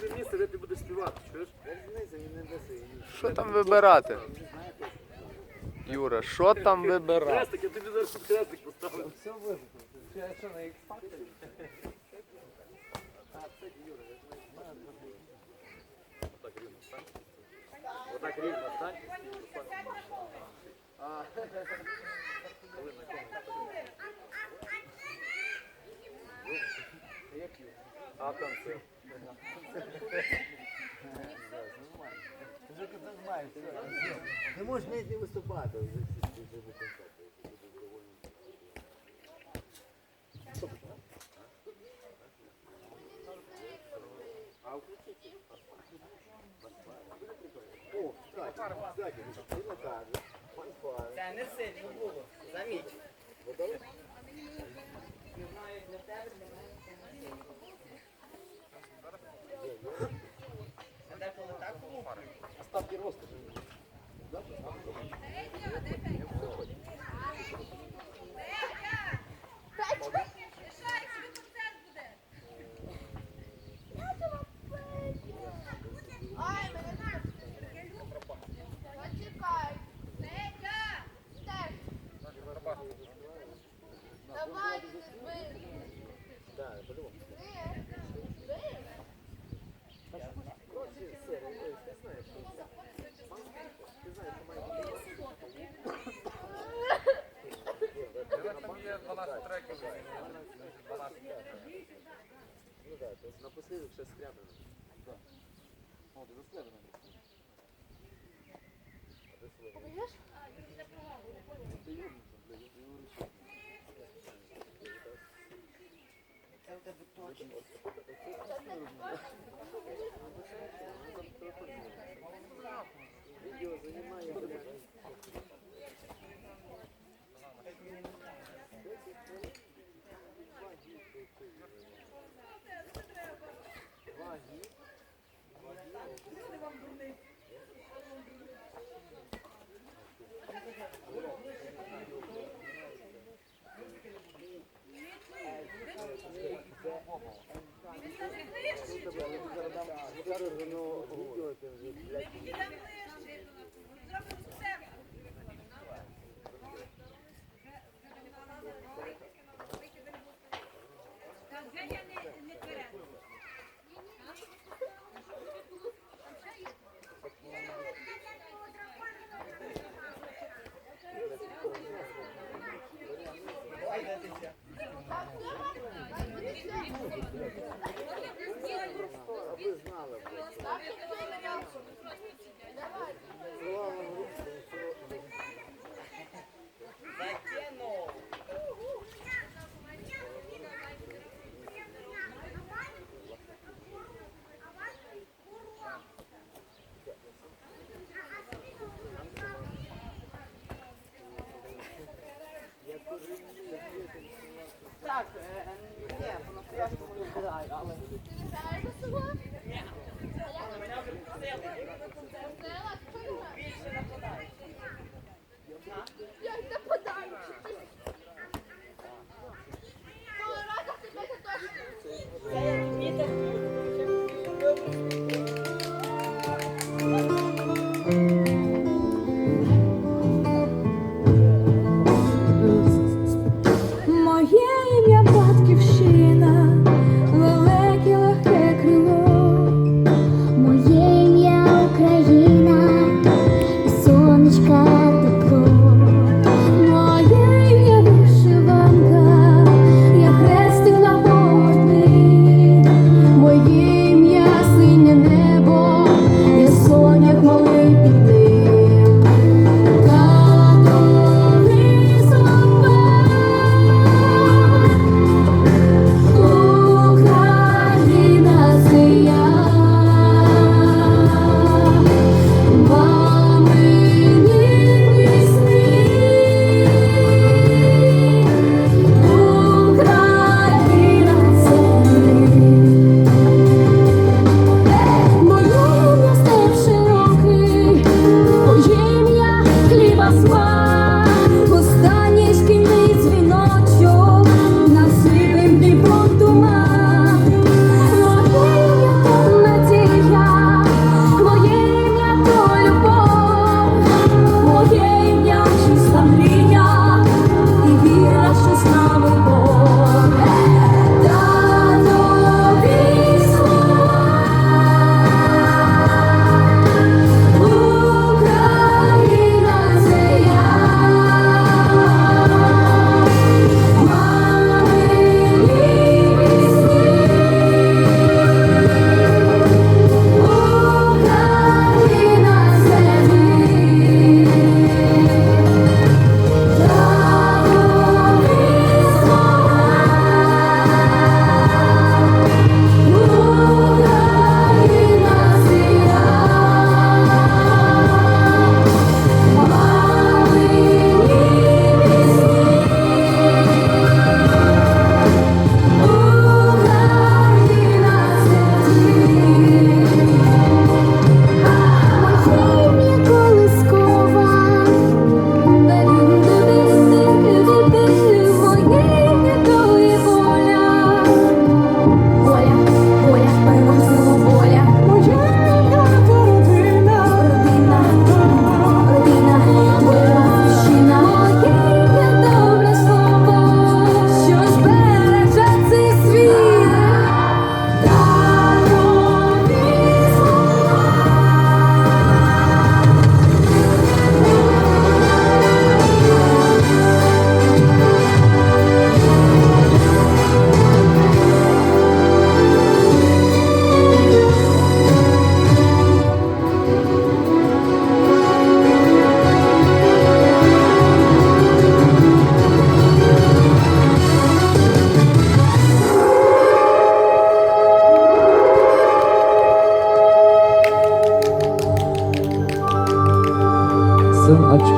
тобі місце, де ти будеш співати, чуєш? Що там вибирати? Юра, що там вибирати? Хрестик, я тобі зараз тут хрестик поставлю. Все вижито. Я що на X-Factor? Отак рівно стань. А концерт? Вже ти знаєш, все. Не можеш навіть не виступати. О, кстати, кстати, ти на кадрі. Це не сильно було. Заміть. Це деколи так було. Ставки росту. Ай, 12 треків. Ну так, да, напослідок ще скрябили. Так. О, ти Зараз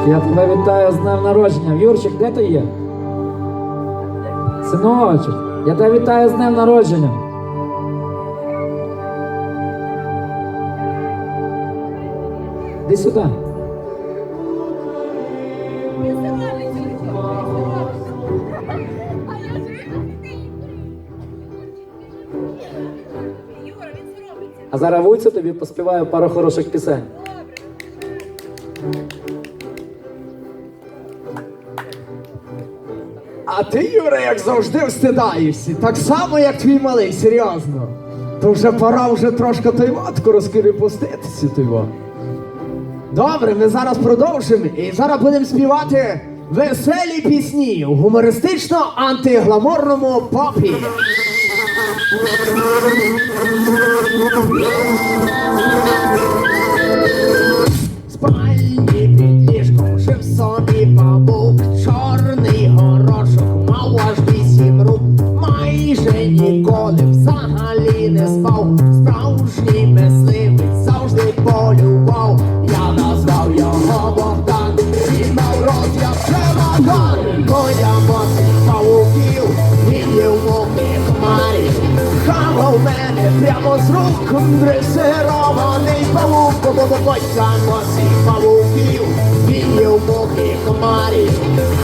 я тебе вітаю з днем народження. Юрчик, де ти є? Синочок, я тебе вітаю з днем народження. Іди сюди. А зараз вуйцю тобі поспіваю пару хороших пісень. Ти, Юра, як завжди, встидаєшся. Так само, як твій малий, серйозно. То вже пора вже трошки той матку розкріпоститися той во. Добре, ми зараз продовжимо і зараз будемо співати веселі пісні у гумористично-антигламурному попі. Спальні під ліжком жив собі бабук, дресирований павук, Бо-бо-бо-бойця носить павуків, він є в мокрій комарі.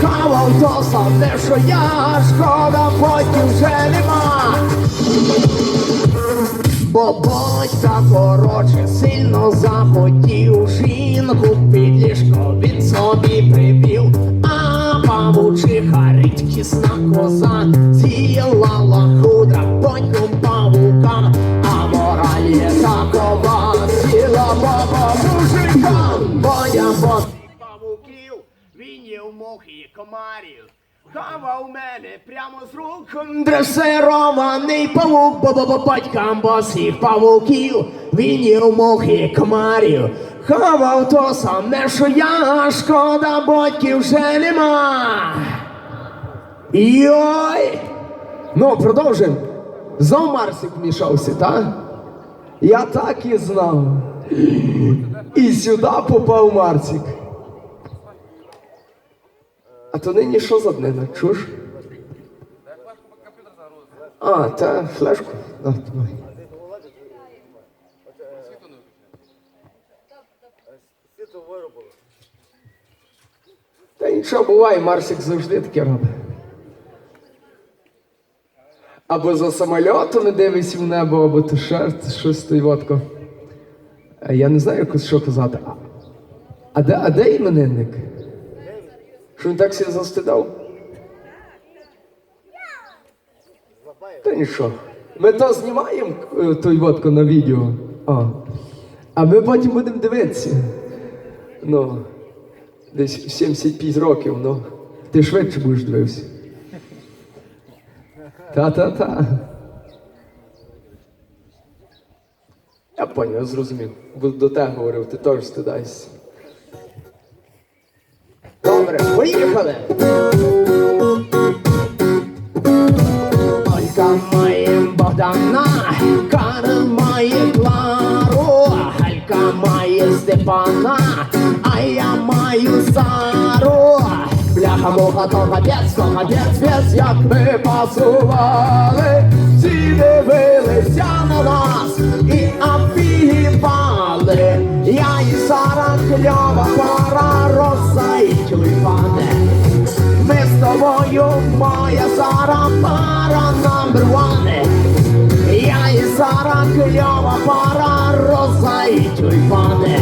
Хавав то саме, що я, шкода, потім вже нема. Бо батька коротше сильно захотів. Жінку під ліжко він собі прибів, а павучиха рідкісна коза. З'їла лахудра потім павука, бос павуків, він є в мухі комарів. Хавав мене прямо з рук дресирований павук, бо бо батькам босих павуків, він є в мухи комарів. Хавав то саме, що я, шкода, батьків вже нема. Йой! Ну, продовжимо. Знов Марсик вмішався, так? Я так і знав. І сюди попав Марсик. А то нині що за днина, чуш? А, та флешку. А, давай. Та нічого буває, Марсик завжди таке робить. Або за самольотом дивись в небо, або то ще щось той водко. Е, Я не знаю, що казати. А, де, а де іменинник? Що він так себе застидав? Та нічого. Ми то знімаємо е, той водку на відео. А, а ми потім будемо дивитися. Ну, десь 75 років, ну. Ти швидше будеш дивився. Та-та-та. Поняв, я зрозумів. Бо до тебе говорив, ти теж стидаєшся. Добре, поїхали! Олька має Богдана, Карл має Клару, Галька має Степана, а я маю Сару. Бляха муха, то капець, то капець, весь, як ми пасували, всі дивилися на нас Кльова пара, роса і тюльпани. Ми з тобою, моя Сара, пара номер one. Я і Сара, кльова пара, роза і тюльпани.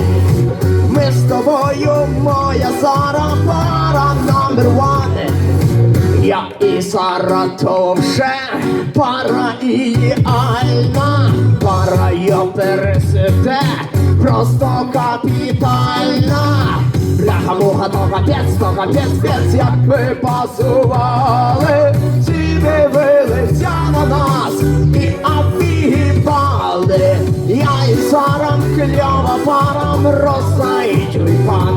Ми з тобою, моя Сара, пара номер one. Я і Сара то вже пара ідеальна, пара йо пересите, просто капітальна. Бляха муха, то капець, то капець, пець, як ми пасували, всі дивилися на нас і офігіпали. Я і сарам кльова парам розсаїть, тюльпани.